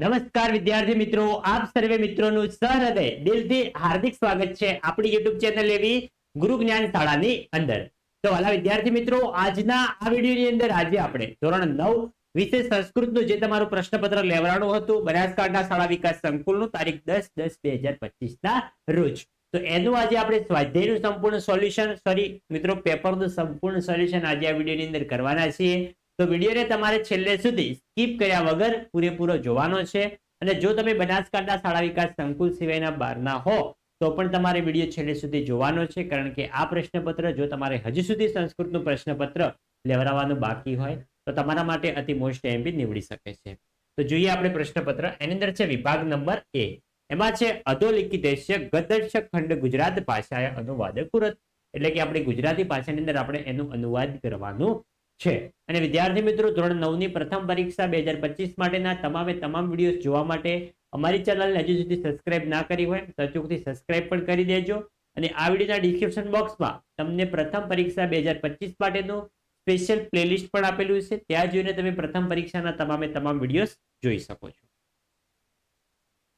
નમસ્કાર વિદ્યાર્થી મિત્રો, આપ સર્વે મિત્રોનું સહૃદય દિલથી હાર્દિક સ્વાગત છે આપણી યુટ્યુબ ચેનલ એવી ગુરુ જ્ઞાન શાળાની અંદર. તો વાલા વિદ્યાર્થી મિત્રો, આજના આ વિડીયોની અંદર આજે આપણે ધોરણ નવ વિશે સંસ્કૃતનું જે તમારું પ્રશ્નપત્ર લેવડાવવાનું હતું, બનાસકાંઠા શાળા વિકાસ સંકુલનું તારીખ દસ દસ બે હજાર પચીસ ના રોજ. તો એનું આજે આપણે સ્વાધ્યાયનું સંપૂર્ણ સોલ્યુશન, સોરી મિત્રો, પેપરનું સંપૂર્ણ સોલ્યુશન આજે આ વિડીયોની અંદર કરવાના છીએ. તો વિડીયોને તમારે છેલ્લે સુધી સ્કીપ કર્યા વગર પૂરેપૂરો જોવાનો છે. અને જો તમે બનાસકાંઠા શાળા વિકાસ સંકુલ સિવાયના બહારના હો, તો પણ તમારે વીડિયો છેલ્લે સુધી જોવાનો છે. કારણ કે આ પ્રશ્નપત્ર જો તમારે હજી સુધી સંસ્કૃતનું પ્રશ્નપત્ર લેવડાવવાનું બાકી હોય, તો તમારા માટે અતિ મોસ્ટ એમબી નીવડી શકે છે. તો જોઈએ આપણે પ્રશ્નપત્ર. એની અંદર છે વિભાગ નંબર એ. એમાં છે અધોલિખિતેશ્ય ગદર્શક ખંડ ગુજરાત ભાષાએ અનુવાદ કુરત. એટલે કે આપણે ગુજરાતી ભાષાની અંદર આપણે એનું અનુવાદ કરવાનું છે. અને વિદ્યાર્થી મિત્રો, ધોરણ નવની પ્રથમ પરીક્ષા બે હજાર પચીસ માટેના તમામે તમામ વીડિયો જોવા માટે અમારી ચેનલને હજુ સુધી સબસ્ક્રાઇબ ના કરી હોય, તો અચૂકથી સબસ્ક્રાઇબ પણ કરી દેજો. અને આ વિડીયોના ડિસ્ક્રિપ્શન બોક્સમાં તમને પ્રથમ પરીક્ષા બે હજાર પચીસ માટેનું સ્પેશિયલ પ્લેલિસ્ટ પણ આપેલું છે. ત્યાં જોઈને તમે પ્રથમ પરીક્ષાના તમામે તમામ વીડિયો જોઈ શકો છો.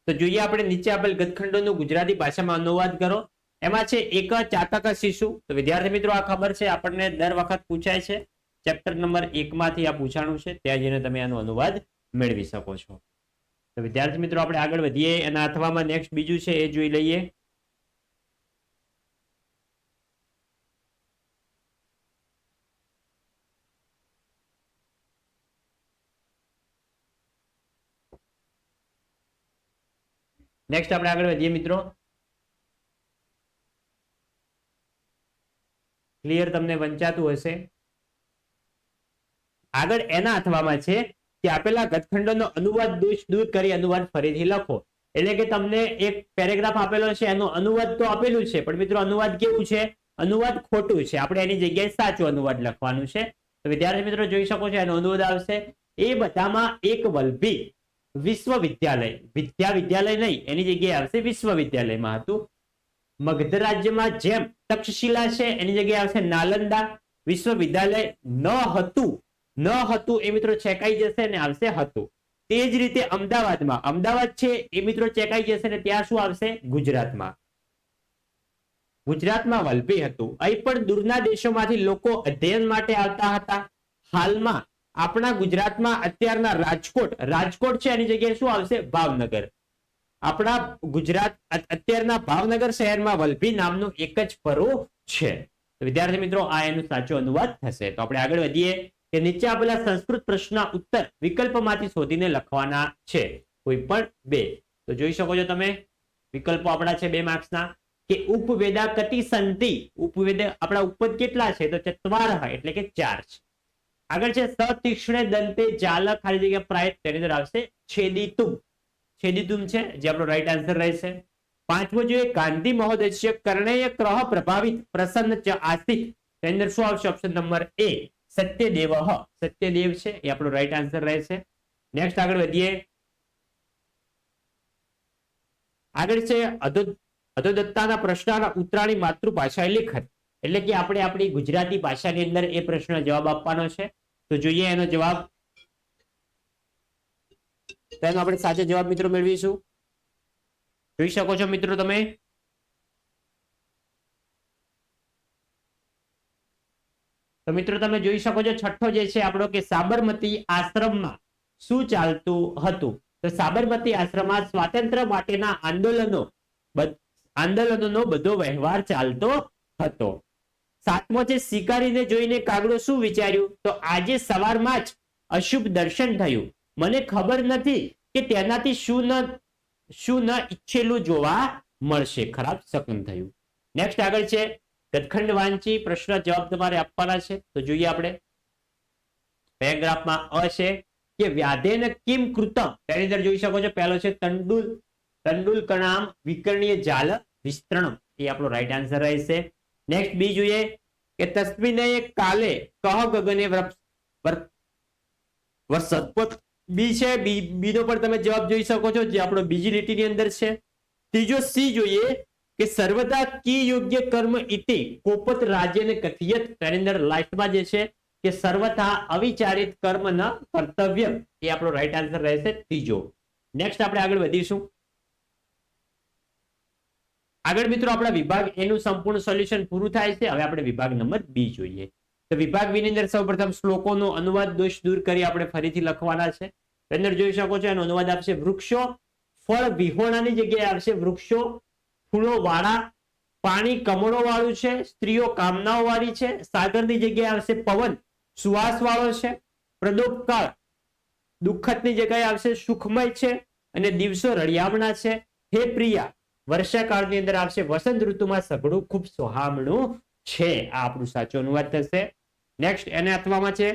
તો જોઈએ આપણે નીચે આપેલ ગતખંડોનું ગુજરાતી ભાષામાં અનુવાદ કરો. એમાં છે એક ચાતક શિશુ. તો વિદ્યાર્થી મિત્રો, આ ખબર છે આપણને દર વખત પૂછાય છે. ચેપ્ટર નંબર એકમાંથી આ પૂછાણું છે, ત્યાં જઈને તમે આનો અનુવાદ મેળવી શકો છો. તો વિદ્યાર્થી મિત્રો, આપણે આગળ વધીએ એના અથવામાં નેક્સ્ટ બીજું છે, એ જોઈ લઈએ. નેક્સ્ટ આપણે આગળ વધીએ મિત્રો. ક્લિયર તમને વંચાતું હશે. આગળ એના અથવામાં છે કે આપેલા ગતખંડોનો અનુવાદ દોષ દૂર કરી અનુવાદ ફરીથી લખો. એટલે કે તમને એક પેરેગ્રાફ આપેલો છે, એનો અનુવાદ તો આપેલું છે, પણ મિત્રો અનુવાદ કેવું છે? અનુવાદ ખોટું છે. આપણે એની જગ્યાએ સાચું અનુવાદ લખવાનું છે. તો વિદ્યાર્થી મિત્રો જોઈ શકો છો, એનો અનુવાદ આવશે. એ બધામાં એક વલભી વિશ્વવિદ્યાલય વિદ્યા વિદ્યાલય નહીં, એની જગ્યાએ આવશે વિશ્વવિદ્યાલયમાં હતું. મગધ રાજ્યમાં જેમ તક્ષશિલા છે, એની જગ્યાએ આવશે નાલંદા. વિશ્વવિદ્યાલય ન હતું. ન હતું એ મિત્રો ચેકાઈ જશે ને આવશે હતું. તે જ રીતે અમદાવાદમાં. અમદાવાદ છે એ મિત્રો ચેકાઈ જશે ને ત્યાં શું આવશે? ગુજરાતમાં. ગુજરાતમાં વલભી હતું. અહીં પણ દૂરના દેશોમાંથી લોકો અધ્યયન માટે આવતા હતા. હાલમાં આપણા ગુજરાતમાં અત્યારના રાજકોટ. રાજકોટ છે એની જગ્યાએ શું આવશે? ભાવનગર. આપણા ગુજરાત અત્યારના ભાવનગર શહેરમાં વલભી નામનું એક જ ફરો છે. વિદ્યાર્થી મિત્રો, આ એનું સાચો અનુવાદ થશે. તો આપણે આગળ વધીએ. કે નીચે આપેલા સંસ્કૃત પ્રશ્નના ઉત્તર વિકલ્પમાંથી શોધીને લખવાના છે. કોઈ પણ બે. તો જોઈ શકો છો તમે, વિકલ્પો આપણા છે બે માર્ક્સના, કે ઉપવેદા કતિ સંતિ ઉપવેદ આપણા ઉપદ કેટલા છે? તો ચત્વાર એટલે કે ચાર છે. આગળ છે સતીક્ષ્ણ દંતે જાલ ખાલી જગ્યા પ્રાય તેની અંદર આવશે છેદિતુમ. છેદિતુમ છે, જે આપણો રાઈટ આન્સર રહેશે. પાંચમો જોઈએ, ગાંધી મહોદય કર્ણય ક્રહ પ્રભાવિત, પ્રસન્ન ચ આસિત. તેની અંદર શું આવશે? Option number A Satyadev. Satyadev છે, એ આપણો રાઈટ આન્સર રહેશે નેક્સ્ટ આગળ વધીએ. આગળ છે અધોદત્તાના પ્રશ્નના ઉત્તરાણી માતૃભાષા લેખન. એટલે કે આપણે આપણી ગુજરાતી ભાષાની અંદર એ પ્રશ્ન જવાબ આપવાનો છે. તો જોઈએ એનો જવાબ. તેનો આપણે સાચો જવાબ મિત્રો મેળવીશું. જોઈ શકો છો મિત્રો તમે? તો મિત્રો તમે જોઈ શકો છો છઠ્ઠો જે છે આપણો કે સાબરમતી આશ્રમમાં શું ચાલતું હતું? તો સાબરમતી આશ્રમમાં સ્વાતંત્ર્ય માટેના આંદોલનો આંદોલનોનો બધો વ્યવહાર ચાલતો હતો. સાતમો છે શિકારીને જોઈને કાગડો શું વિચાર્યું? તો આજે સવારમાં જ અશુભ દર્શન થયું. મને ખબર નથી કે તેનાથી શું ન શું ન ઈચ્છેલું જોવા મળશે. ખરાબ શકન થયું. નેક્સ્ટ આગળ છે ગતખંડ વાંચી પ્રશ્ન જવાબ તમારે આપવાના છે. તો જોઈએ આપણે. પેરેગ્રાફમાં અ છે કે વ્યાધેન કિમ કૃતમ? તેની અંદર જોઈ શકો છો, પહેલો છે તંડુલ. તંડુલ કણામ વિકર્ણીય જાલ વિસ્તરણમ. એ આપણો રાઈટ આન્સર રહેશે. નેક્સ્ટ બી જોઈએ કે તસ્મીને કાલે કહ ગગને વર્ષપત બી છે, બી, બીનો પણ તમે જવાબ જોઈ શકો છો, જે આપણો બીજી લીટીની અંદર છે. ત્રીજો સી જોઈએ કે સર્વદા કી યોગ્ય કર્મ ઇતિ કોપત રાજ્યને કથિયત તેની અંદર જે છે કે સર્વથા અવિચારિત કર્મ ન કર્તવ્ય. એ આપણો રાઈટ આન્સર રહેશે ત્રીજો. નેક્સ્ટ આપણે આગળ વધીશું. આગળ મિત્રો આપણા વિભાગ એનું સંપૂર્ણ સોલ્યુશન પૂરું થાય છે. હવે આપણે વિભાગ નંબર બી જોઈએ. તો વિભાગ બી ની અંદર સૌપ્રથમ શ્લોકોનો અનુવાદ દોષ દૂર કરી આપણે ફરીથી લખવાના છે. અંદર જોઈ શકો છો એનો અનુવાદ આપશે વૃક્ષો, ફળ વિહોણાની જગ્યાએ આવશે વૃક્ષો ફૂલો વાળા, પાણી કમળો વાળું છે, સ્ત્રીઓ કામનાઓ વાળી છે, સાગરની જગ્યાએ આવશે પવન સુવાસ વાળો છે પ્રદોપકાળ દુઃખદની જગ્યાએ આવશે સુખમય છે અને દિવસો રળિયામણા છે. હે પ્રિયા, વર્ષાકાળની અંદર આવશે વસંત ઋતુમાં સઘળું ખૂબ સોહામણું છે. આ આપણું સાચો અનુવાદ થશે. નેક્સ્ટ એને અથવામાં છે.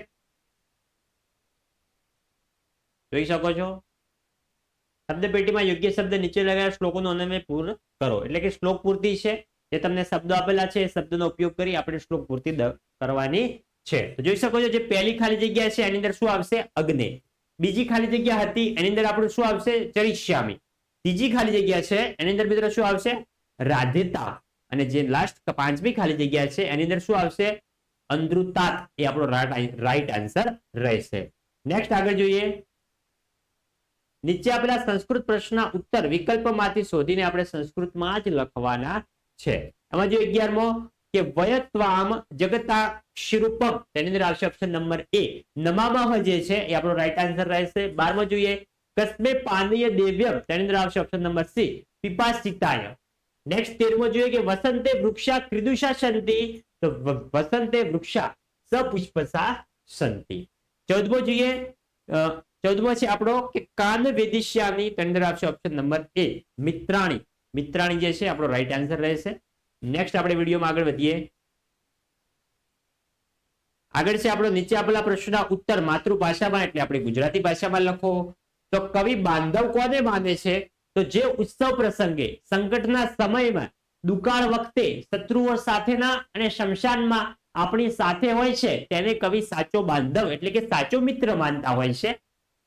જોઈ શકો છો? શબ્દ પેટીમાં યોગ્ય શબ્દ નીચે લગાવ્યા શ્લોકોનો અનવય પૂર્ણ કરો. એટલે કે શ્લોક પૂર્તિ છે. જે તમને શબ્દો આપેલા છે, એ શબ્દનો ઉપયોગ કરી આપણે શ્લોક પૂર્તિ કરવાની છે. તો જોઈ શકો છો જે પહેલી ખાલી જગ્યા છે, એની અંદર શું આવશે? અગ્નિ. બીજી ખાલી જગ્યા હતી, એની અંદર આપણું શું આવશે? ચરિષ્યામી. ત્રીજી ખાલી જગ્યા છે, એની અંદર મિત્રો શું આવશે? રાધેતા. અને જે લાસ્ટ પાંચમી ખાલી જગ્યા છે, એની અંદર શું આવશે? અંદ્રુતાત એ આપણો રાઈટ આન્સર રહેશે. નેક્સ્ટ આગળ જોઈએ. નીચે આપેલા સંસ્કૃત પ્રશ્નના ઉત્તર વિકલ્પમાંથી શોધીને આપણે સંસ્કૃતમાં જ લખવાના છે. એમાં જો અગિયારમો, કે વયત્વામ જગતાક્ષિરૂપમ, તેની અંદર આવશે ઓપ્શન નંબર એ. નમામહ જે છે, એ આપણો રાઈટ આન્સર રહેશે. બારમો જોઈએ, કસ્મે પાનીય દેવ્યમ, તેની અંદર આવશે ઓપ્શન નંબર સી, પિપાસિતાય. નેક્સ્ટ તેરમો જોઈએ, કે વસંતે વૃક્ષા ક્રિદુષા સંતિ. તો વસંતે વૃક્ષા સપુષ્પસા સંતિ. ચૌદમો જોઈએ ચૌદમો છે આપણો કે કાન વેદિશ્યાની અંદર આવશે ઓપ્શન નંબર એ, મિત્રાણી. મિત્રાણી જે છે, આપણો રાઈટ આન્સર રહેશે. નેક્સ્ટ આપણે વિડીયોમાં આગળ વધીએ. આગળ છે આપણો નીચે આપેલા પ્રશ્નના ઉત્તર માતૃભાષામાં, એટલે આપણે ગુજરાતી ભાષામાં લખો. તો કવિ બાંધવ કોને માને છે? તો જે ઉત્સવ પ્રસંગે સંકટના સમયમાં દુકાળ વખતે શત્રુઓ સાથેના અને શમશાનમાં આપણી સાથે હોય છે, તેને કવિ સાચો બાંધવ એટલે કે સાચો મિત્ર માનતા હોય છે.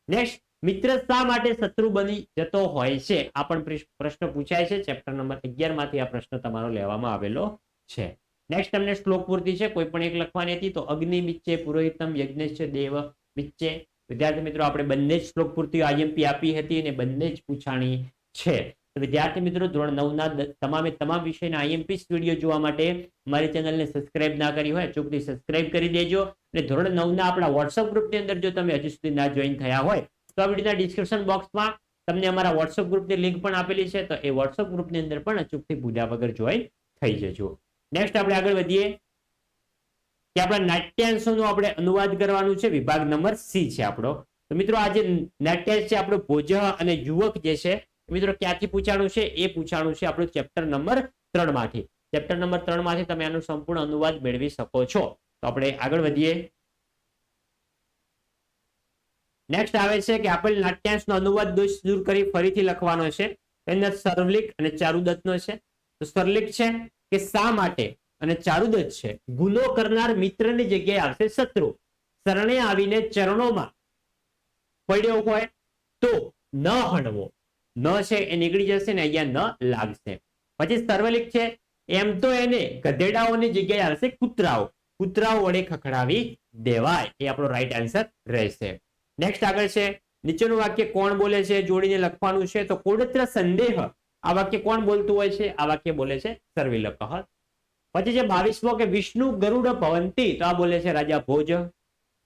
નેક્સ્ટ મિત્ર શા માટે શત્રુ બની જતો હોય છે? આ પણ પ્રશ્ન- પૂછાય છે. ચેપ્ટર નંબર અગિયારમાંથી આ પ્રશ્ન તમારો લેવામાં આવેલો છે. નેક્સ્ટ તમને શ્લોક પૂરતી છે. કોઈ પણ એક લખવાની હતી તો અગ્નિ મિચ્ચે પુરોહિતમ યજ્ઞેશ દેવ મિચ્ચે વિદ્યાર્થી મિત્રો, આપણે બંને જ શ્લોક પૂરતી આઈએમપી આપી હતી અને બંને જ પૂછાણી છે. વિદ્યાર્થી મિત્રો, ધોરણ નવના તમામે તમામ વિષયના આઈએમપી વીડિયો જોવા માટે મારી ચેનલને સબસ્ક્રાઇબ ના કરી હોય, ચોકથી સબસ્ક્રાઇબ કરી દેજો. અને ધોરણ નવના આપણા વોટ્સઅપ ગ્રુપની અંદર જો તમે હજી સુધી ના જોઈન થયા હોય, તો આ વિડીયોના ડિસ્ક્રિપ્શન બોક્સમાં તમને અમારા વોટ્સઅપ ગ્રુપની લિંક પણ આપેલી છે, તો એ વોટ્સઅપ ગ્રુપની અંદર પણ અચૂકથી ભૂલ્યા વગર જોઈન થઈ જજો. નેક્સ્ટ આપણે આગળ વધીએ. કે આપણા નાટ્યાંશોનો આપણે અનુવાદ કરવાનું છે, વિભાગ નંબર સી છે આપણો. તો મિત્રો આ જે નાટ્યાંશ છે, આપણો ભોજ અને યુવક જે છે મિત્રો ક્યાંથી પૂછાણું છે? એ પૂછાણું છે આપણું ચેપ્ટર નંબર ત્રણમાંથી ચેપ્ટર નંબર ત્રણમાંથી તમે આનું સંપૂર્ણ અનુવાદ મેળવી શકો છો. તો આપણે આગળ વધીએ. નેક્સ્ટ આવે છે કે આપેલ નાટ્યાંશનો અનુવાદ દોષ દૂર કરી ફરીથી લખવાનો છે. એના સરલિક અને ચારુદત્તનો છે. તો સરલિક છે કે શા માટે? અને ચારુદત્ત છે. ગુનો કરનાર મિત્રની જગ્યાએ આવશે શત્રુ. શરણે આવીને ચરણોમાં પડ્યો હોય તો ન હણવો. ન છે એ નીકળી જશે ને અહીંયા ન લાગશે. પછી સર્વલિક છે, એમ તો એને ગધેડાઓની જગ્યાએ આવશે કૂતરાઓ. કૂતરાઓ વડે ખખડાવી દેવાય. એ આપણો રાઈટ આન્સર રહેશે. નેક્સ્ટ આગળ છે, નીચેનું વાક્ય કોણ બોલે છે? જોડીને લખવાનું છે. તો કોડત્ર સંદેહ, આ વાક્ય કોણ બોલતું હોય છે? આ વાક્ય બોલે છે સર્વિલક પછી છે બાવીસમો કે વિષ્ણુ ગરુડ ભવંતી, તો આ બોલે છે રાજા ભોજ.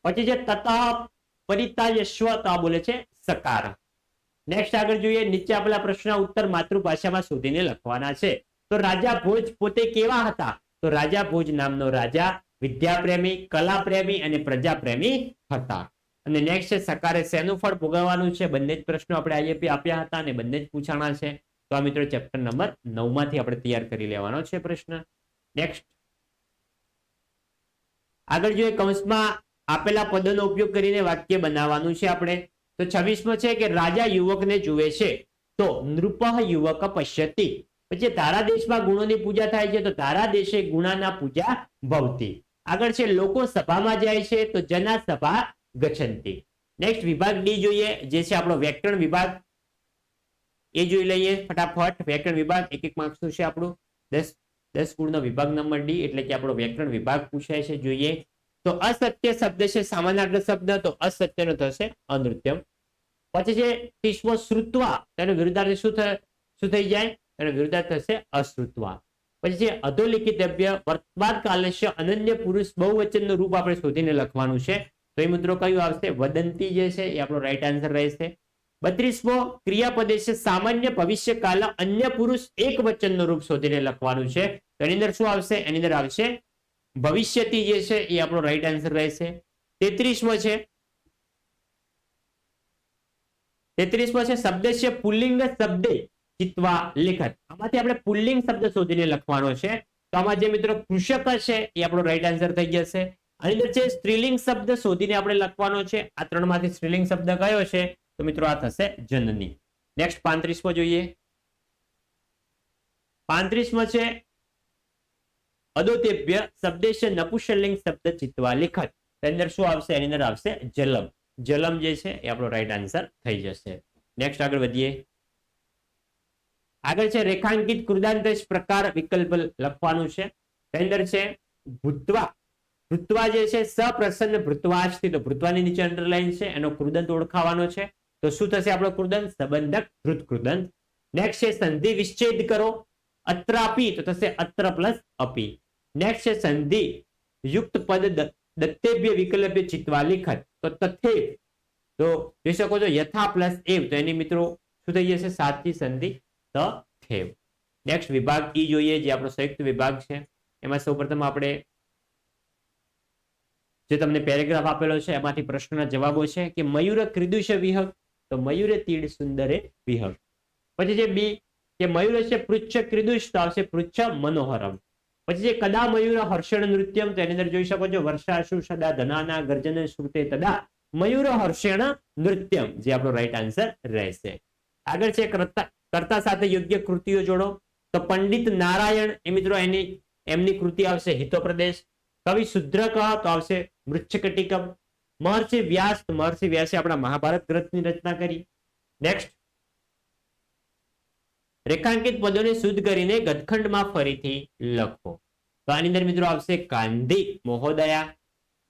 પછી છે તથા પરિતાયશ્વ તો આ બોલે છે સકાર. નેક્સ્ટ આગળ જોઈએ, નીચે આપેલા પ્રશ્નના ઉત્તર માતૃભાષામાં શોધીને લખવાના છે. તો રાજા ભોજ પોતે કેવા હતા? તો રાજા ભોજ નામનો રાજા વિદ્યાપ્રેમી, કલાપ્રેમી અને પ્રજાપ્રેમી હતા. અને નેક્સ્ટ છે, સકારે શેનું ફળ ભોગવવાનું છે? બંને જ પ્રશ્નો આપણે આઈએપી આપ્યા હતા અને બંને જ પૂછાણા છે. તો આ મિત્રો ચેપ્ટર નંબર નવમાંથી આપણે તૈયાર કરી લેવાનો છે પ્રશ્ન. નેક્સ્ટ આગળ જોઈએ, કૌંસમાં આપેલા પદોનો ઉપયોગ કરીને વાક્ય બનાવવાનું છે આપણે. તો છવ્વીસમો છે કે રાજા યુવકને જુએ છે. તો નૃપ યુવક પશ્યતિ. પછી તારા દેશમાં ગુણોની પૂજા થાય છે, તો તારા દેશે ગુણાના પૂજા ભવતી. આગળ છે, લોકો સભામાં જાય છે, તો જના સભા ગચ્છંતી નેક્સ્ટ વિભાગ ડી જોઈએ, જે છે આપણો વ્યાકરણ વિભાગ. એ જોઈ લઈએ ફટાફટ વ્યાકરણ વિભાગ એક એક માર્ક્સનું છે આપણું. દસ દસ ગુણનો વિભાગ નંબર ડી એટલે કે આપણો વ્યાકરણ વિભાગ પૂછાય છે, જોઈએ. તો અસત્ય શબ્દ છે, સામાન્ય શબ્દ, તો અસત્યનો થશે અનૃત્યમ. પછી છે તીસ્મો શ્રુત્વા, તેનો વિરુદ્ધાર્થ શું શું થઈ જાય? એનો વિરુદ્ધાર્થ થશે અશ્રુત્વા. પછી છે દ્રવ્ય વર્તમાન કાલશ્ય અનન્ય પુરુષ બહુવચનનું રૂપ આપણે શોધીને લખવાનું છે. તો એ મિત્રો કયું આવશે? વદંતી જે છે એ આપણો રાઈટ આન્સર રહેશે. બત્રીસમો ક્રિયાપદે છે સામાન્ય ભવિષ્યકાલ અન્ય પુરુષ એક વચનનું રૂપ શોધીને લખવાનું છે. તો એની અંદર શું આવશે? એની અંદર આવશે ભવિષ્યથી જે છે એ આપણો રાઈટ આન્સર રહેશે. તેત્રીસમો છે તેત્રીસમો છે શબ્દ છે પુલ્લિંગ શબ્દે ચિત્વા લેખન. આમાંથી આપણે પુલ્લિંગ શબ્દ શોધીને લખવાનો છે. તો આમાં જે મિત્રો કૃષક છે એ આપણો રાઈટ આન્સર થઈ જશે. આની અંદર છે સ્ત્રીલિંગ શબ્દ શોધીને આપણે લખવાનો છે, આ ત્રણમાંથી સ્ત્રીલિંગ શબ્દ કયો છે? તો મિત્રો આ થશે જનની. નેક્સ્ટ પાંત્રીસમો જોઈએ. પાંત્રીસમો છે, અદોતેભ્ય શબ્દેશ નપુષલિંગ શબ્દ ચિત્વા લેખત તેની અંદર શું આવશે? એની અંદર આવશે જલમ. જલમ જે છે, એ આપણો રાઈટ આન્સર થઈ જશે. નેક્સ્ટ આગળ વધીએ. આગળ છે રેખાંકિત કૃદાંતશ પ્રકાર વિકલ્પ લખવાનું છે. અંદર છે ભૂતવા. ભૃત્વા જે છે સપ્રસન્ન ભૃતવાજથી. તો ભૃત્વાની નીચે અંડરલાઈન છે, એનો કૃદંત ઓળખાવાનો છે. તો શું થશે આપણો કૃદંત? સંબંધક ધૃત કૃદંત. નેક્સ્ટ છે સંધિ વિચ્છેદ કરો. અત્રાપી, તો થશે અત્ર પ્લસ અપી. નેક્સ્ટ છે સંધિ યુક્ત પદ દત્તેભ્ય વિકલ્પ્ય ચિત્વા લિખત. તો તથે તો જોઈ શકો છો યથા પ્લસ એવ. તો એની મિત્રો શું થઈ જશે? સાચી સંધિ થેવ. નેક્સ્ટ વિભાગ ઈ જોઈએ જે આપણો સંયુક્ત વિભાગ છે. એમાં સૌપ્રથમ આપણે જે તમને પેરેગ્રાફ આપેલો છે, એમાંથી પ્રશ્નના જવાબો છે કે મયુર ક્રિદુષ વિહક તો મયુરે તીડ સુંદરે વિહક પછી જે બી, કે મયુર છે પૃચ્છ ક્રિદુષ, તો આવશે પૃચ્છ મનોહરમ. પછી જે કદા મયુર હર્ષણ નૃત્યમ, તો એની અંદર જોઈ શકો છો વર્ષાશુ સદા ધનાના ગર્જન શ્રુતે તદા મયુર હર્ષણ નૃત્યમ, જે આપણો રાઈટ આન્સર રહેશે. આગળ છે કર્તા સાથે યોગ્ય કૃતિઓ જોડો. તો પંડિત નારાયણ, એ મિત્રો એની, એમની કૃતિ આવશે હિતોપ્રદેશ કવિ શુદ્રક તો આવશે મૃચ્છકટિકમ. મહર્ષિ વ્યાસ મહર્ષિ વ્યાસે આપણા મહાભારત ગ્રંથની રચના કરી. નેક્સ્ટ રેખાંકિત પદોને શુદ્ધ કરીને ગતખંડમાં ફરીથી લખો. તો આની અંદર મિત્રો આવશે કાંધી, મહોદયા.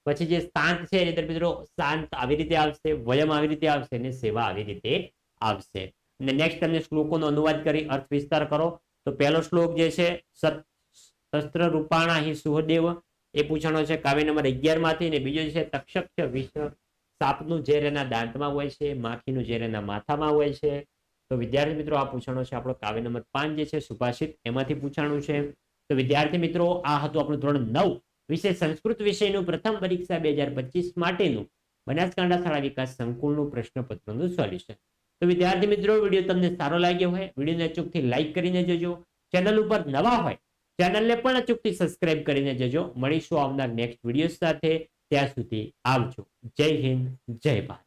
પછી જે શાંત છે, એની અંદર મિત્રો શાંત આવી રીતે આવશે, વયમ આવી રીતે આવશે અને સેવા આવી રીતે આવશે. અને નેક્સ્ટ તમને શ્લોકોનો અનુવાદ કરી અર્થ વિસ્તાર કરો. તો પહેલો શ્લોક જે છે શસ્ત્ર રૂપાણા હિ સુહદેવ. એ પૂછાણો છે કાવ્ય નંબર અગિયારમાંથી ને બીજો છે તક્ષક્ષ છે સાપનું ઝેર એના દાંતમાં હોય છે, માખીનું ઝેર એના માથામાં હોય છે. તો વિદ્યાર્થી મિત્રો, આ પૂછાણો છે આપણો કાવ્ય નંબર પાંચ જે છે, સુભાષિત. એમાંથી પૂછાણું છે. તો વિદ્યાર્થી મિત્રો, આ હતું આપણું ધોરણ નવ. વિશે સંસ્કૃત વિષયનું પ્રથમ પરીક્ષા બે હજાર પચીસ માટેનું બનાસકાંઠા શાળા વિકાસ સંકુલનું પ્રશ્નપત્રનું સોલ્યુશન. તો વિદ્યાર્થી મિત્રો, વીડિયો તમને સારો લાગ્યો હોય, વિડીયોને અચૂકથી લાઈક કરીને જજો. ચેનલ ઉપર નવા હોય, ચેનલને પણ અચૂકથી સબસ્ક્રાઇબ કરીને જજો. મળીશું આવનાર નેક્સ્ટ વીડિયો સાથે. ત્યાં સુધી આવજો. જય હિન્દ, જય ભારત.